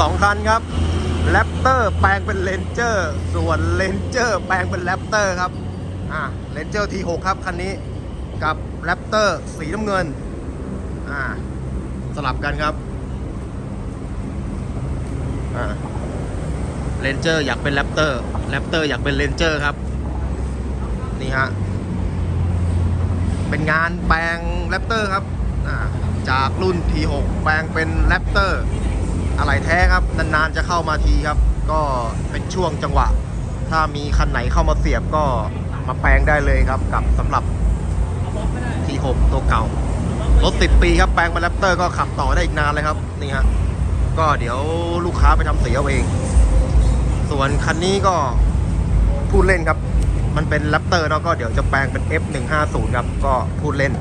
2 คันครับแรปเตอร์แปลงเป็นเลนเจอร์ส่วนเลนเจอร์แปลงเป็นแรปเตอร์ครับอ่าเลนเจอร์ที6ครับคันนี้กับแรปเตอร์สีน้ำเงินอ่าสลับกันครับอ่าเลนเจอร์อยากเป็นแรปเตอร์แรปเตอร์อยากเป็นเลนเจอร์ครับนี่ฮะเป็นงานแปลงแรปเตอร์ครับอ่าจากรุ่น T6 แปลงเป็นแรปเตอร์ อะไรแท้ครับ นานๆจะเข้ามาทีครับ ก็เป็นช่วงจังหวะ ถ้ามีคันไหนเข้ามาเสียบก็มาแปลงได้เลยครับกับสำหรับ T6 ตัวเก่ารถ 10 ปีครับแปลงเป็นแรปเตอร์ก็ขับต่อได้อีกนานเลยครับนี่ฮะก็เดี๋ยวลูกค้าไปทำสีเอาเอง ส่วนคันนี้ก็พูดเล่นครับ มันเป็นแรปเตอร์เนาะก็เดี๋ยวจะแปลงเป็น F150 ครับก็พูดเล่น